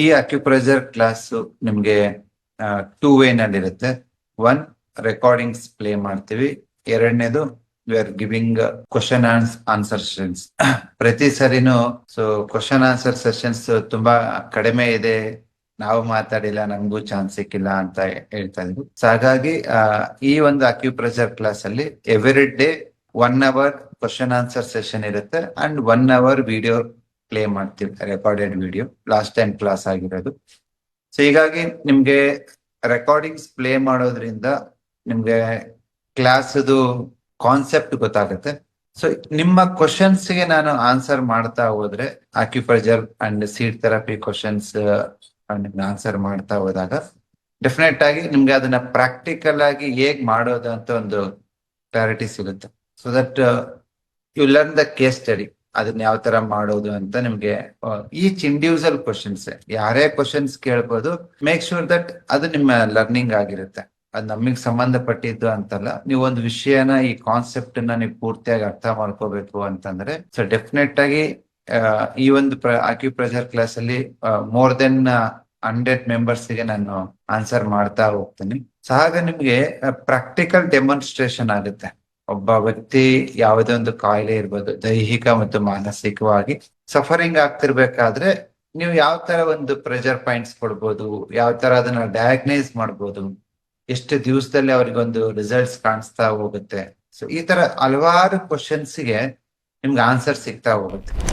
ಈ acupressure class ನಿಮ್ಗೆ two way ನಲ್ಲಿ ಇರುತ್ತೆ ಒನ್ ರೆಕಾರ್ಡಿಂಗ್ಸ್ ಪ್ಲೇ ಮಾಡ್ತೀವಿ. ಎರಡನೇದು we are giving question answer sessions ಪ್ರತಿ ಸರಿನೂ ಸೊ ಕ್ವಶನ್ ಆನ್ಸರ್ ಸೆಷನ್ಸ್ ತುಂಬಾ ಕಡಿಮೆ ಇದೆ. ನಾವು ಮಾತಾಡಿಲ್ಲ, ನಮಗೂ ಚಾನ್ಸ್ ಸಿಕ್ಕಿಲ್ಲ ಅಂತ ಹೇಳ್ತಾ ಇದ್ರು. ಸೊ ಹಾಗಾಗಿ ಈ ಒಂದು ಅಕ್ಯುಪ್ರೆಷರ್ ಕ್ಲಾಸ್ ಅಲ್ಲಿ every day one hour question answer session ಇರುತ್ತೆ. And one hour video play ಮಾಡ್ತೀವಿ recorded video last time class ಆಗಿರೋದು. ಸೊ ಹೀಗಾಗಿ ನಿಮ್ಗೆ ರೆಕಾರ್ಡಿಂಗ್ಸ್ ಪ್ಲೇ ಮಾಡೋದ್ರಿಂದ ನಿಮ್ಗೆ ಕ್ಲಾಸ್ದು ಕಾನ್ಸೆಪ್ಟ್ ಗೊತ್ತಾಗುತ್ತೆ. ಸೊ ನಿಮ್ಮ ಕ್ವಶನ್ಸ್ಗೆ ನಾನು ಆನ್ಸರ್ ಮಾಡ್ತಾ ಹೋದ್ರೆ acupressure and seed therapy questions answer ಮಾಡ್ತಾ ಹೋದಾಗ ಡೆಫಿನೆಟ್ ಆಗಿ ನಿಮ್ಗೆ ಅದನ್ನ ಪ್ರಾಕ್ಟಿಕಲ್ ಆಗಿ ಹೇಗ್ ಮಾಡೋದು ಅಂತ ಒಂದು ಕ್ಲಾರಿಟಿ ಸಿಗುತ್ತೆ. So that you learn the case study ಅದನ್ನ ಯಾವ ತರ ಮಾಡೋದು ಅಂತ ನಿಮ್ಗೆ ಈಚ್ ಇಂಡಿವಿಜುವಲ್ ಕ್ವಶನ್ಸ್ ಯಾರೇ ಕ್ವಶನ್ಸ್ ಕೇಳ್ಬೋದು ಮೇಕ್ ಶೂರ್ ದಟ್ ಅದು ನಿಮ್ಮ ಲರ್ನಿಂಗ್ ಆಗಿರುತ್ತೆ. ಅದು ನಮಗ್ ಸಂಬಂಧಪಟ್ಟಿದ್ದು ಅಂತಲ್ಲ, ನೀವು ಒಂದು ವಿಷಯನ, ಈ ಕಾನ್ಸೆಪ್ಟ್ನ ನೀವು ಪೂರ್ತಿಯಾಗಿ ಅರ್ಥ ಮಾಡ್ಕೋಬೇಕು ಅಂತಂದ್ರೆ ಸೊ ಡೆಫಿನೆಟ್ ಆಗಿ ಈ ಒಂದು ಅಕ್ಯುಪ್ರೆಷರ್ ಕ್ಲಾಸ್ ಅಲ್ಲಿ ಮೋರ್ ದೆನ್ ಹಂಡ್ರೆಡ್ ಮೆಂಬರ್ಸ್ಗೆ ನಾನು ಆನ್ಸರ್ ಮಾಡ್ತಾ ಹೋಗ್ತೀನಿ. ಸೊ ಹಾಗೆ ನಿಮ್ಗೆ ಪ್ರಾಕ್ಟಿಕಲ್ ಡೆಮಾನ್ಸ್ಟ್ರೇಷನ್ ಆಗುತ್ತೆ. ಒಬ್ಬ ವ್ಯಕ್ತಿ ಯಾವುದೇ ಒಂದು ಕಾಯಿಲೆ ಇರ್ಬೋದು, ದೈಹಿಕ ಮತ್ತು ಮಾನಸಿಕವಾಗಿ ಸಫರಿಂಗ್ ಆಗ್ತಿರ್ಬೇಕಾದ್ರೆ ನೀವು ಯಾವ ತರ ಒಂದು ಪ್ರೆಷರ್ ಪಾಯಿಂಟ್ಸ್ ಕೊಡ್ಬೋದು, ಯಾವ ತರ ಅದನ್ನ ಡಯಾಗ್ನೈಸ್ ಮಾಡ್ಬೋದು, ಎಷ್ಟು ದಿವಸದಲ್ಲಿ ಅವ್ರಿಗೊಂದು ರಿಸಲ್ಟ್ಸ್ ಕಾಣಿಸ್ತಾ ಹೋಗುತ್ತೆ. ಸೊ ಈ ತರ ಹಲವಾರು ಕ್ವಶನ್ಸ್ಗೆ ನಿಮ್ಗೆ ಆನ್ಸರ್ ಸಿಗ್ತಾ ಹೋಗುತ್ತೆ.